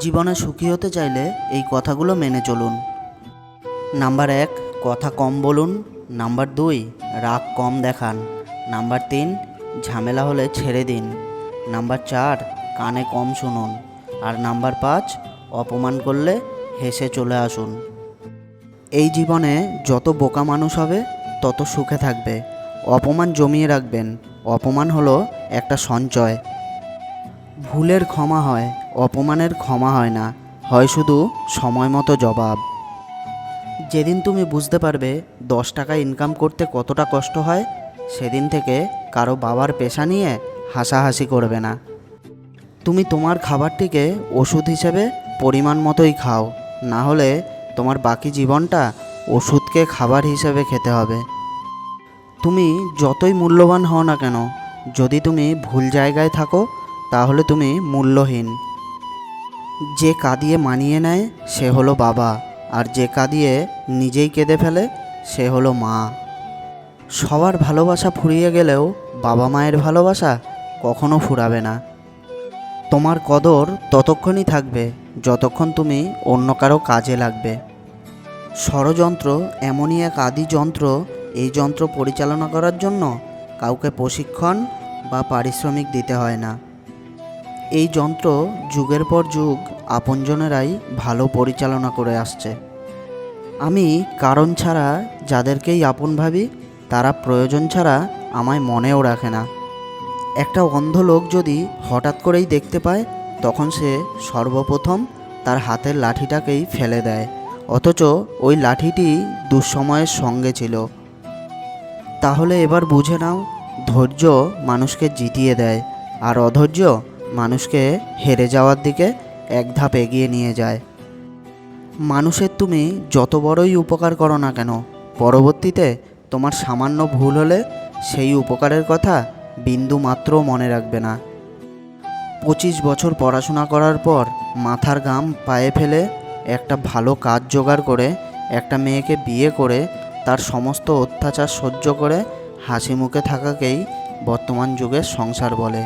জীবনে সুখী হতে চাইলে এই কথাগুলো মেনে চলুন। নাম্বার এক, কথা কম বলুন। নাম্বার দুই, রাগ কম দেখান। নাম্বার তিন, ঝামেলা হলে ছেড়ে দিন। নাম্বার চার, কানে কম শুনুন। আর নাম্বার পাঁচ, অপমান করলে হেসে চলে আসুন। এই জীবনে যত বোকা মানুষ হবে, তত সুখে থাকবে। অপমান জমিয়ে রাখবেন। অপমান হলো একটা সঞ্চয়। ভুলের ক্ষমা হয়, অপমানের ক্ষমা হয় না, হয় শুধু সময় মতো জবাব। যেদিন তুমি বুঝতে পারবে দশ টাকা ইনকাম করতে কতটা কষ্ট হয়, সেদিন থেকে কারও বাবার পেশা নিয়ে হাসাহাসি করবে না। তুমি তোমার খাবারটিকে ওষুধ হিসেবে পরিমাণ মতোই খাও, না হলে তোমার বাকি জীবনটা ওষুধকে খাবার হিসেবে খেতে হবে। তুমি যতই মূল্যবান হও না কেন, যদি তুমি ভুল জায়গায় থাকো তাহলে তুমি মূল্যহীন। যে কাঁদিয়ে মানিয়ে নেয়, সে হলো বাবা, আর যে কাঁদিয়ে নিজেই কেঁদে ফেলে, সে হলো মা। সবার ভালোবাসা ফুরিয়ে গেলেও বাবা মায়ের ভালোবাসা কখনো ফুরাবে না। তোমার কদর ততক্ষণই থাকবে, যতক্ষণ তুমি অন্য কারও কাজে লাগবে। ষড়যন্ত্র এমনই এক আদি যন্ত্র, এই যন্ত্র পরিচালনা করার জন্য কাউকে প্রশিক্ষণ বা পারিশ্রমিক দিতে হয় না। এই যন্ত্র যুগের পর যুগ আপনজনেরাই ভালো পরিচালনা করে আসছে। আমি কারণ ছাড়া যাদেরকেই আপন ভাবি, তারা প্রয়োজন ছাড়া আমায় মনেও রাখে না। একটা অন্ধ লোক যদি হঠাৎ করেই দেখতে পায়, তখন সে সর্বপ্রথম তার হাতের লাঠিটাকেই ফেলে দেয়, অথচ ওই লাঠিটি দুঃসময়ের সঙ্গে ছিল। তাহলে এবার বুঝে নাও, ধৈর্য মানুষকে জিতিয়ে দেয়, আর অধৈর্য মানুষকে হেরে যাওয়ার দিকে এক ধাপ এগিয়ে নিয়ে যায়। মানুষের তুমি যত বড়ই উপকার করো না কেন, পরবর্তীতে তোমার সামান্য ভুল হলে সেই উপকারের কথা বিন্দু মাত্রও মনে রাখবে না। পঁচিশ বছর পড়াশোনা করার পর মাথার ঘাম পায়ে ফেলে একটা ভালো কাজ জোগাড় করে, একটা মেয়েকে বিয়ে করে, তার সমস্ত অত্যাচার সহ্য করে হাসি মুখে থাকাকেই বর্তমান যুগের সংসার বলে।